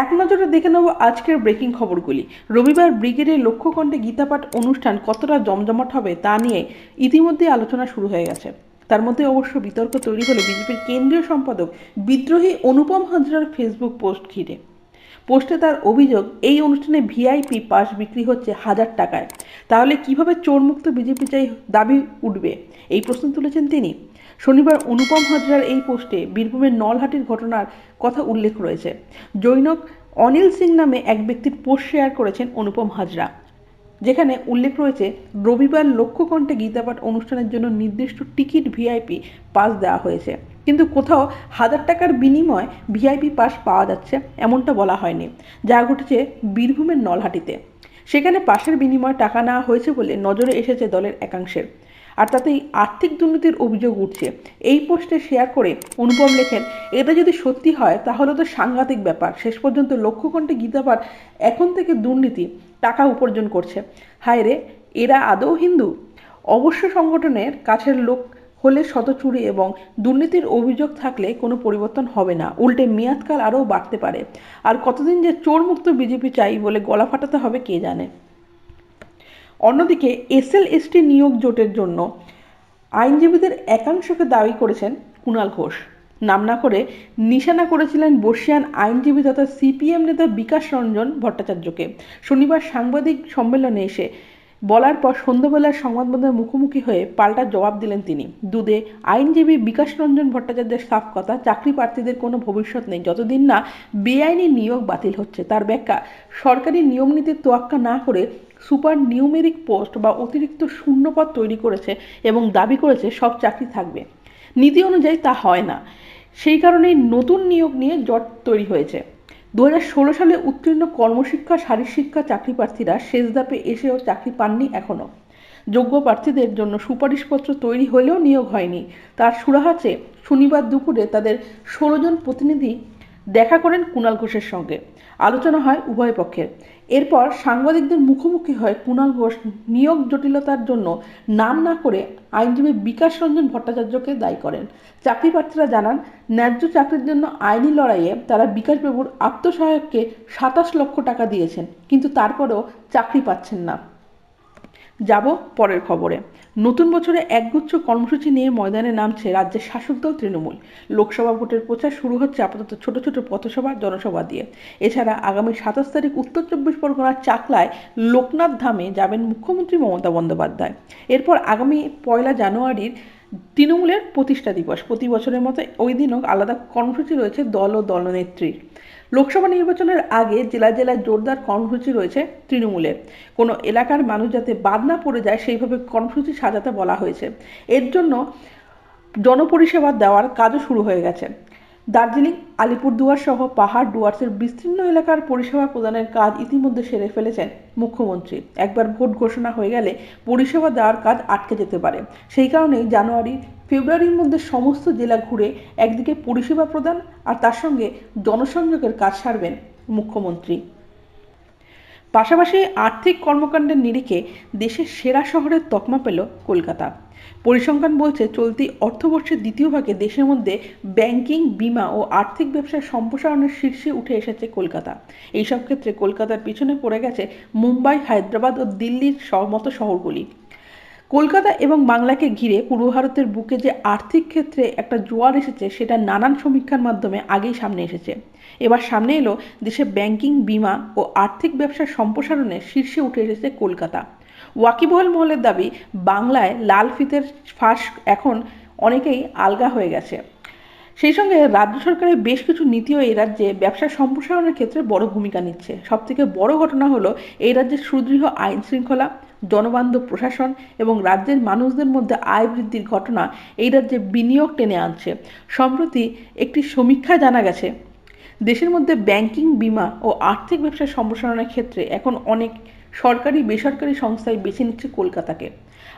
এক নজরে দেখে নেব আজকের ব্রেকিং খবরগুলি। রবিবার ব্রিগেডের লক্ষ্যকণ্ঠে গীতাপাঠ অনুষ্ঠান কতটা জমজমাট হবে তা নিয়ে ইতিমধ্যে আলোচনা শুরু হয়ে গেছে। তার মধ্যে অবশ্য বিতর্ক তৈরি হলো বিজেপির কেন্দ্রীয় সম্পাদক বিদ্রোহী অনুপম হাজরার ফেসবুক পোস্ট ঘিরে। পোস্টে তার অভিযোগ, এই অনুষ্ঠানে ভিআইপি পাস বিক্রি হচ্ছে হাজার টাকায়। তাহলে কীভাবে চোরমুক্ত বিজেপি চাই দাবি উঠবে? এই প্রশ্ন তুলেছেন তিনি। শনিবার অনুপম হাজরার এই পোস্টে বীরভূমের নলহাটির ঘটনার কথা উল্লেখ রয়েছে। জৈনক অনিল সিং নামে এক ব্যক্তির পোস্ট শেয়ার করেছেন অনুপম হাজরা। যেখানে উল্লেখ রয়েছে, রবিবার লক্ষ্যকণ্ঠে গীতাপাঠ অনুষ্ঠানের জন্য নির্দিষ্ট টিকিট ভিআইপি পাস দেওয়া হয়েছে। কিন্তু কোথাও হাজার টাকার বিনিময় ভিআইপি পাস পাওয়া যাচ্ছে, এমনটা বলা হয়নি। যা ঘটেছে বীরভূমের নলহাটিতে। সেখানে পাশের বিনিময়ে টাকা নেওয়া হয়েছে বলে নজরে এসেছে দলের একাংশের। আর তাতেই আর্থিক দুর্নীতির অভিযোগ উঠছে। এই পোস্টে শেয়ার করে অনুপম লেখেন, এটা যদি সত্যি হয়, তাহলে তো সাংঘাতিক ব্যাপার। শেষ পর্যন্ত লক্ষ্যকণ্ঠে গীতাপাঠ এখন থেকে দুর্নীতি, টাকা উপার্জন করছে। হায় রে, এরা আদৌ হিন্দু? অবশ্য সংগঠনের কাছের লোক হলে শতচুরি এবং দুর্নীতির অভিযোগ থাকলে কোনো পরিবর্তন হবে না। উল্টে মেয়াদকাল আরও বাড়তে পারে। আর কতদিন যে চোরমুক্ত বিজেপি চাই বলে গলা ফাটাতে হবে কে জানে? অন্যদিকে এসএল এসটি নিয়োগ জোটের জন্য আইনজীবীদের একাংশকে দাবি করেছেন কুণাল ঘোষ। নাম না করে নিশানা করেছিলেন বর্ষিয়ান আইনজীবী তথা সিপিএম নেতা বিকাশ রঞ্জন ভট্টাচার্যকে। শনিবার সাংবাদিক সম্মেলনে এসে বলার পর সন্ধ্যাবেলার সংবাদমাধ্যমের মুখোমুখি হয়ে পাল্টা জবাব দিলেন তিনি। দুদে আইনজীবী বিকাশ রঞ্জন ভট্টাচার্যের সাফ কথা, চাকরি প্রার্থীদের কোনো ভবিষ্যৎ নেই। যতদিন না বেআইনি নিয়োগ বাতিল হচ্ছে, তার ব্যাখ্যা সরকারি নিয়ম নীতির তোয়াক্কা না করে সুপার নিউমেরিক পোস্ট বা অতিরিক্ত শূন্যপদ তৈরি করেছে এবং দাবি করেছে সব চাকরি থাকবে। নীতি অনুযায়ী তা হয় না। সেই কারণেই নতুন নিয়োগ নিয়ে জট তৈরি হয়েছে। দু সালে উত্তীর্ণ কর্মশিক্ষা শারীরশিক্ষা চাকরি প্রার্থীরা শেষ ধাপে এসেও চাকরি পাননি এখনও যোগ্য প্রার্থীদের জন্য সুপারিশপত্র তৈরি হলেও নিয়োগ হয়নি। তার সুরাহাচে শনিবার দুপুরে তাদের ষোলো জন প্রতিনিধি দেখা করেন কুণাল ঘোষের সঙ্গে। আলোচনা হয় উভয় পক্ষের। এরপর সাংবাদিকদের মুখোমুখি হয় কুণাল ঘোষ নিয়োগ জটিলতার জন্য নাম না করে আইনজীবী বিকাশ রঞ্জন ভট্টাচার্যকে দায়ী করেন। চাকরি প্রার্থীরা জানান, ন্যায্য চাকরির জন্য আইনি লড়াইয়ে তারা বিকাশবাবুর আত্মসহায়ককে সাতাশ লক্ষ টাকা দিয়েছেন, কিন্তু তারপরেও চাকরি পাচ্ছেন না। যাব পরের খবরে। নতুন বছরে একগুচ্ছ কর্মসূচি নিয়ে ময়দানে নামছে রাজ্যের শাসক দল তৃণমূল। লোকসভা ভোটের প্রচার শুরু হচ্ছে আপাতত ছোট ছোট পথসভা, জনসভা দিয়ে। এছাড়া আগামী সাতাশ তারিখ উত্তর চব্বিশ পরগনার চাকলায় লোকনাথ ধামে যাবেন মুখ্যমন্ত্রী মমতা বন্দ্যোপাধ্যায়। এরপর আগামী পয়লা জানুয়ারির তৃণমূলের প্রতিষ্ঠা দিবস। প্রতি বছরের মতো ওই দিনও আলাদা কর্মসূচি রয়েছে দল ও দলনেত্রীর। লোকসভা নির্বাচনের আগে জেলা জেলায় জোরদার কর্মসূচি রয়েছে তৃণমূলের কোনো এলাকার মানুষ যাতে বাদ না পড়ে যায়, সেইভাবে কর্মসূচি সাজাতে বলা হয়েছে। এর জন্য জনপরিষেবা দেওয়ার কাজও শুরু হয়ে গেছে। দার্জিলিং, আলিপুরদুয়ার সহ পাহাড় ডুয়ার্সের বিস্তীর্ণ এলাকার পরিষেবা প্রদানের কাজ ইতিমধ্যে সেরে ফেলেছেন মুখ্যমন্ত্রী। একবার ভোট ঘোষণা হয়ে গেলে পরিষেবা দেওয়ার কাজ আটকে যেতে পারে। সেই কারণেই জানুয়ারি, ফেব্রুয়ারির মধ্যে সমস্ত জেলা ঘুরে একদিকে পরিষেবা প্রদান আর তার সঙ্গে জনসংযোগের কাজ সারবেন মুখ্যমন্ত্রী। পাশাপাশি আর্থিক কর্মকাণ্ডের নিরিখে দেশের সেরা শহরের তকমা পেল কলকাতা। পরিসংখ্যান বলছে, চলতি অর্থবর্ষের দ্বিতীয় ভাগে দেশের মধ্যে ব্যাংকিং, বিমা ও আর্থিক ব্যবসার সম্প্রসারণের শীর্ষে উঠে এসেছে কলকাতা। এইসব ক্ষেত্রে কলকাতার পিছনে পড়ে গেছে মুম্বাই, হায়দ্রাবাদ ও দিল্লির মতো শহরগুলি। কলকাতা এবং বাংলাকে ঘিরে পূর্ব ভারতের বুকে যে আর্থিক ক্ষেত্রে একটা জোয়ার এসেছে, সেটা নানান সমীক্ষার মাধ্যমে আগেই সামনে এসেছে। এবার সামনে এলো দেশে ব্যাংকিং, বিমা ও আর্থিক ব্যবসার সম্প্রসারণে শীর্ষে উঠে এসেছে কলকাতা। ওয়াকিবহল মহলের দাবি, বাংলায় লাল ফিতের ফাঁস এখন অনেকেই আলগা হয়ে গেছে। সেই সঙ্গে রাজ্য সরকারের বেশ কিছু নীতিও এই রাজ্যে ব্যবসা সম্প্রসারণের ক্ষেত্রে বড় ভূমিকা নিচ্ছে। সবথেকে বড় ঘটনা হলো এই রাজ্যের সুদৃঢ় আইন শৃঙ্খলা জনবান্ধব প্রশাসন এবং রাজ্যের মানুষদের মধ্যে আয় বৃদ্ধির ঘটনা এই রাজ্যে বিনিয়োগ টেনে আনছে। সম্প্রতি একটি সমীক্ষায় জানা গেছে, দেশের মধ্যে ব্যাংকিং বিমা ও আর্থিক ব্যবসার সম্প্রসারণের ক্ষেত্রে এখন অনেক সরকারি, বেসরকারি সংস্থায় বেছে নিচ্ছে কলকাতাকে।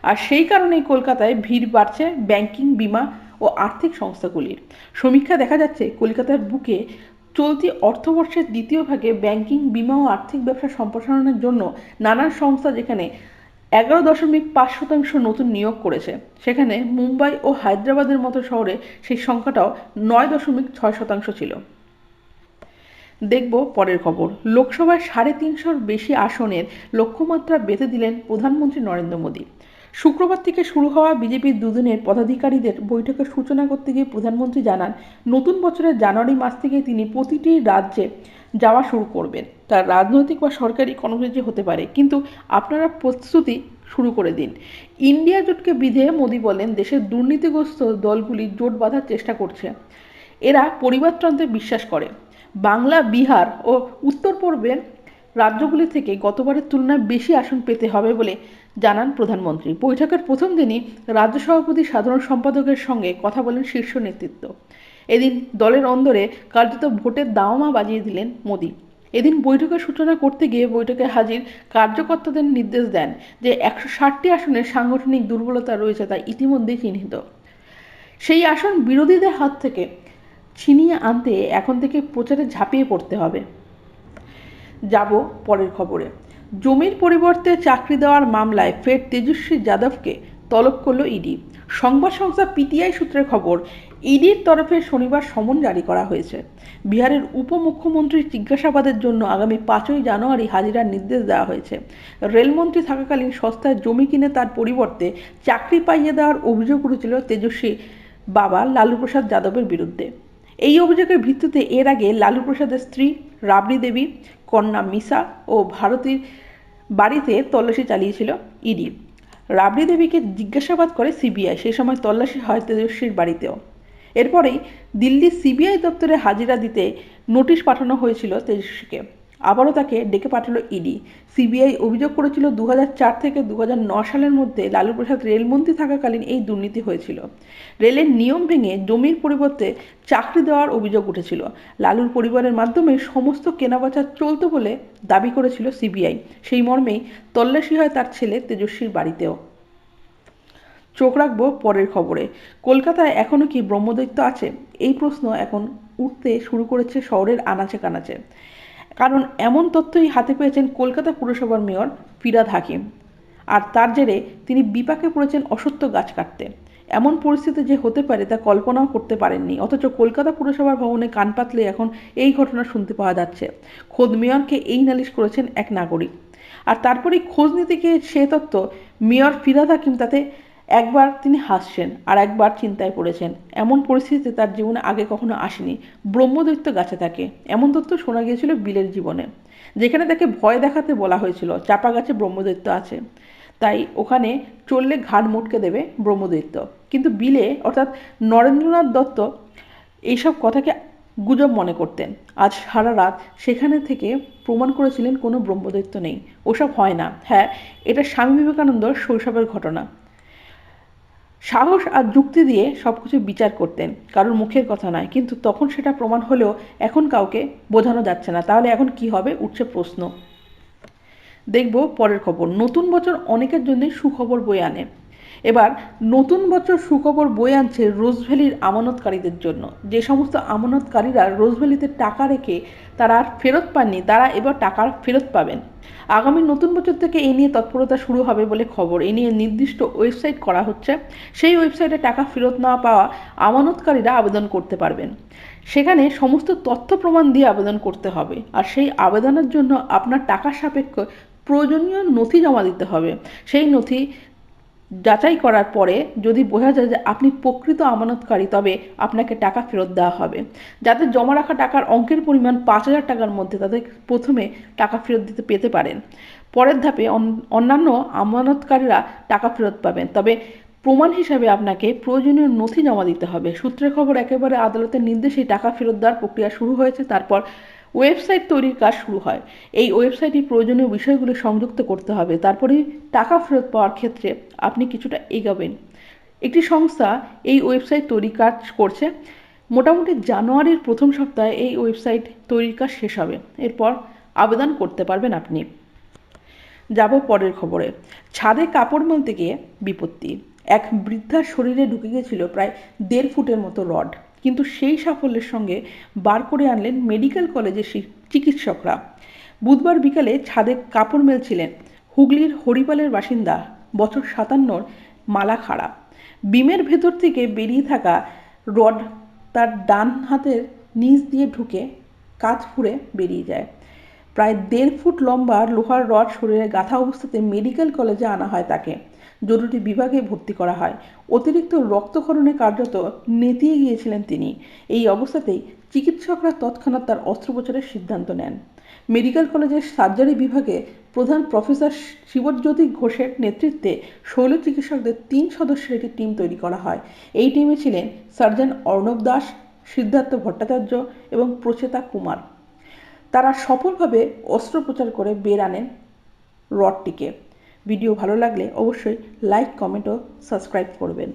আর সেই কারণেই কলকাতায় ভিড় বাড়ছে ব্যাংকিং বিমা ও আর্থিক সংস্থাগুলির। সমীক্ষা দেখা যাচ্ছে, কলকাতার বুকে চলতি অর্থবর্ষের দ্বিতীয় ভাগে ব্যাংকিং, বিমা ও আর্থিক ব্যবসা সম্প্রসারণের জন্য নানান সংস্থা যেখানে এগারো দশমিক পাঁচ শতাংশ নতুন নিয়োগ করেছে, সেখানে মুম্বাই ও হায়দ্রাবাদের মতো শহরে সেই সংখ্যাটাও নয় দশমিক ছয় শতাংশ ছিল। দেখব পরের খবর। লোকসভায় সাড়ে তিনশোর বেশি আসনের লক্ষ্যমাত্রা বেঁধে দিলেন প্রধানমন্ত্রী নরেন্দ্র মোদী। শুক্রবার থেকে শুরু হওয়া বিজেপির দুদিনের পদাধিকারীদের বৈঠকের সূচনা করতে গিয়ে প্রধানমন্ত্রী জানান, নতুন বছরের জানুয়ারি মাস থেকে তিনি প্রতিটি রাজ্যে যাওয়া শুরু করবেন। তার রাজনৈতিক বা সরকারি কর্মসূচি হতে পারে, কিন্তু আপনারা প্রস্তুতি শুরু করে দিন। ইন্ডিয়া জোটকে বিধে মোদী বলেন, দেশের দুর্নীতিগ্রস্ত দলগুলি জোট বাঁধার চেষ্টা করছে। এরা পরিবারতন্ত্রে বিশ্বাস করে। বাংলা, বিহার ও উত্তর পূর্বের রাজ্যগুলি থেকে গতবারের তুলনায় বেশি আসন পেতে হবে বলে জানান প্রধানমন্ত্রী। বৈঠকের প্রথম দিনই রাজ্য সভাপতি, সাধারণ সম্পাদকের সঙ্গে কথা বলেন শীর্ষ নেতৃত্ব। এদিন দলের অন্দরে কার্যত ভোটের দাওমা বাজিয়ে দিলেন মোদী। এদিন বৈঠকের সূচনা করতে গিয়ে বৈঠকে হাজির কার্যকর্তাদের নির্দেশ দেন যে একশো ষাটটি আসনের সাংগঠনিক দুর্বলতা রয়েছে তা ইতিমধ্যেই চিহ্নিত। সেই আসন বিরোধীদের হাত থেকে ছিনিয়ে আনতে এখন থেকে প্রচারে ঝাঁপিয়ে পড়তে হবে। যাব পরের খবরে। জমির পরিবর্তে চাকরি দেওয়ার মামলায় ফের তেজস্বী যাদবকে তলব করল ইডি। সংবাদ সংস্থা পিটিআই সূত্রের খবর, ইডির তরফে শনিবার সমন জারি করা হয়েছে। বিহারের উপমুখ্যমন্ত্রীর জিজ্ঞাসাবাদের জন্য আগামী পাঁচই জানুয়ারি হাজিরার নির্দেশ দেওয়া হয়েছে। রেলমন্ত্রী থাকাকালীন সস্তায় জমি কিনে তার পরিবর্তে চাকরি পাইয়ে দেওয়ার অভিযোগ উঠেছিল তেজস্বী বাবা লালু প্রসাদ যাদবের বিরুদ্ধে। এই অভিযোগের ভিত্তিতে এর আগে লালু প্রসাদের স্ত্রী রাবড়ি দেবী, কন্যা মিসা ও ভারতীর বাড়িতে তল্লাশি চালিয়েছিল ইডি। রাবড়ি দেবীকে জিজ্ঞাসাবাদ করে সিবিআই সেই সময় তল্লাশি হয় তেজস্বীর বাড়িতেও। এরপরেই দিল্লি সিবিআই দপ্তরে হাজিরা দিতে নোটিশ পাঠানো হয়েছিল তেজস্বীকে। আবারও তাকে ডেকে পাঠালো ইডি। সিবিআই অভিযোগ করেছিল দু হাজার চার থেকে দু সালের মধ্যে লালু প্রসাদ রেলমন্ত্রী থাকাকালীন এই দুর্নীতি হয়েছিল। রেলের নিয়ম ভেঙে জমির পরিবর্তে চাকরি দেওয়ার অভিযোগ উঠেছিল। লালুর পরিবারের মাধ্যমে সমস্ত কেনাবেচা চলত বলে দাবি করেছিল সিবিআই। সেই মর্মেই তল্লাশি হয় তার ছেলে তেজস্বীর বাড়িতেও। চোখ রাখব পরের খবরে। কলকাতায় এখনও কি ব্রহ্মদৈত্য আছে? এই প্রশ্ন এখন উঠতে শুরু করেছে শহরের আনাচে কানাচে। কারণ এমন তথ্যই হাতে পেয়েছেন কলকাতা পুরসভার মেয়র ফিরাদ হাকিম। আর তার জেরে তিনি বিপাকে পড়েছেন অসত্য গাছ কাটতে। এমন পরিস্থিতি যে হতে পারে তা কল্পনাও করতে পারেননি। অথচ কলকাতা পুরসভার ভবনে কান পাতলে এখন এই ঘটনা শুনতে পাওয়া যাচ্ছে। খোদ মেয়রকে এই নালিশ করেছেন এক নাগরিক। আর তারপরেই খোঁজ নিতে গিয়ে সে তত্ত্ব মেয়র ফিরাদ হাকিম তাতে একবার তিনি হাসছেন আর একবার চিন্তায় পড়েছেন। এমন পরিস্থিতিতে তার জীবনে আগে কখনো আসেনি। ব্রহ্মদৈত্য গাছে থাকে। এমন তথ্য শোনা গিয়েছিল বিলের জীবনে, যেখানে তাকে ভয় দেখাতে বলা হয়েছিল, চাপা গাছে ব্রহ্মদৈত্য আছে। তাই ওখানে চললে ঘাড় মুটকে দেবে ব্রহ্মদৈত্য। কিন্তু বিলে, অর্থাৎ নরেন্দ্রনাথ দত্ত এইসব কথাকে গুজব মনে করতেন। আজ সারা রাত সেখানে থেকে প্রমাণ করেছিলেন কোনো ব্রহ্মদৈত্য নেই। ওসব হয় না। হ্যাঁ এটা স্বামী বিবেকানন্দর শৈশবের ঘটনা। সাহস আর যুক্তি দিয়ে সব কিছু বিচার করতেন, কারোর মুখের কথা নয়। কিন্তু তখন সেটা প্রমাণ হলেও এখন কাউকে বোঝানো যাচ্ছে না। তাহলে এখন কি হবে? উঠছে প্রশ্ন। দেখব পরের খবর। নতুন বছর অনেকের জন্যই সুখবর বয়ে আনে। এবার নতুন বছর সুখবর বয়ে আনছে রোজভ্যালির আমানতকারীদের জন্য। যে সমস্ত আমানতকারীরা রোজভ্যালিতে টাকা রেখে তারা আর ফেরত পাননি, তারা এবার টাকা ফেরত পাবেন। আগামী নতুন বছর থেকে এ নিয়ে তৎপরতা শুরু হবে বলে খবর। এ নিয়ে নির্দিষ্ট ওয়েবসাইট করা হচ্ছে। সেই ওয়েবসাইটে টাকা ফেরত না পাওয়া আমানতকারীরা আবেদন করতে পারবেন। সেখানে সমস্ত তথ্য প্রমাণ দিয়ে আবেদন করতে হবে। আর সেই আবেদনের জন্য আপনার টাকা সাপেক্ষ প্রয়োজনীয় নথি জমা দিতে হবে। সেই নথি যাচাই করার পরে যদি বোঝা যায় যে আপনি প্রকৃত আমানতকারী, তবে আপনাকে টাকা ফেরত দেওয়া হবে। যাদের জমা রাখা টাকার অঙ্কের পরিমাণ পাঁচ হাজার টাকার মধ্যে, তাদের প্রথমে টাকা ফেরত দিতে পেতে পারেন। পরের ধাপে অন্যান্য আমানতকারীরা টাকা ফেরত পাবেন। তবে প্রমাণ হিসাবে আপনাকে প্রয়োজনীয় নথি জমা দিতে হবে। সূত্রের খবর, একেবারে আদালতের নির্দেশে টাকা ফেরত দেওয়ার প্রক্রিয়া শুরু হয়েছে। তারপর ওয়েবসাইট তৈরির কাজ শুরু হয়। এই ওয়েবসাইটে প্রয়োজনীয় বিষয়গুলো সংযুক্ত করতে হবে। তারপরে টাকা ফেরত পাওয়ার ক্ষেত্রে আপনি কিছুটা এগাবেন। একটি সংস্থা এই ওয়েবসাইট তৈরির কাজ করছে। মোটামুটি জানুয়ারির প্রথম সপ্তাহে এই ওয়েবসাইট তৈরির কাজ শেষ হবে। এরপর আবেদন করতে পারবেন আপনি। যাব পরের খবরে। ছাদে কাপড় মেলতে গিয়ে বিপত্তি। এক বৃদ্ধার শরীরে ঢুকে গিয়েছিল প্রায় দেড় ফুটের মতো রড। কিন্তু সেই সাফল্যের সঙ্গে বার করে আনলেন মেডিকেল কলেজের চিকিৎসকরা। বুধবার বিকালে ছাদে কাপড় মেলছিলেন হুগলির হরিপালের বাসিন্দা বছর সাতান্নর মালা খাড়া বিমের ভেতর থেকে বেরিয়ে থাকা রড তার ডান হাতের নিচ দিয়ে ঢুকে কাজ ফুঁড়ে বেরিয়ে যায়। প্রায় দেড় ফুট লম্বা লোহার রড শরীরে গাঁথা অবস্থাতে মেডিকেল কলেজে আনা হয় তাকে। জরুরি বিভাগে ভর্তি করা হয়। অতিরিক্ত রক্তক্ষরণে কার্যত নেতিয়ে গিয়েছিলেন তিনি। এই অবস্থাতেই চিকিৎসকরা তৎক্ষণাৎ তার অস্ত্রোপচারের সিদ্ধান্ত নেন। মেডিকেল কলেজের সার্জারি বিভাগে প্রধান প্রফেসর শিবজ্যোতি ঘোষের নেতৃত্বে শৈল চিকিৎসকদের তিন সদস্যের একটি টিম তৈরি করা হয়। এই টিমে ছিলেন সার্জন অর্ণব দাস, সিদ্ধার্থ ভট্টাচার্য এবং প্রচেতা কুমার। তারা সফলভাবে অস্ত্রোপচার করে বের আনেন রডটিকে। ভিডিও ভালো লাগলে অবশ্যই লাইক কমেন্ট ও সাবস্ক্রাইব করবেন।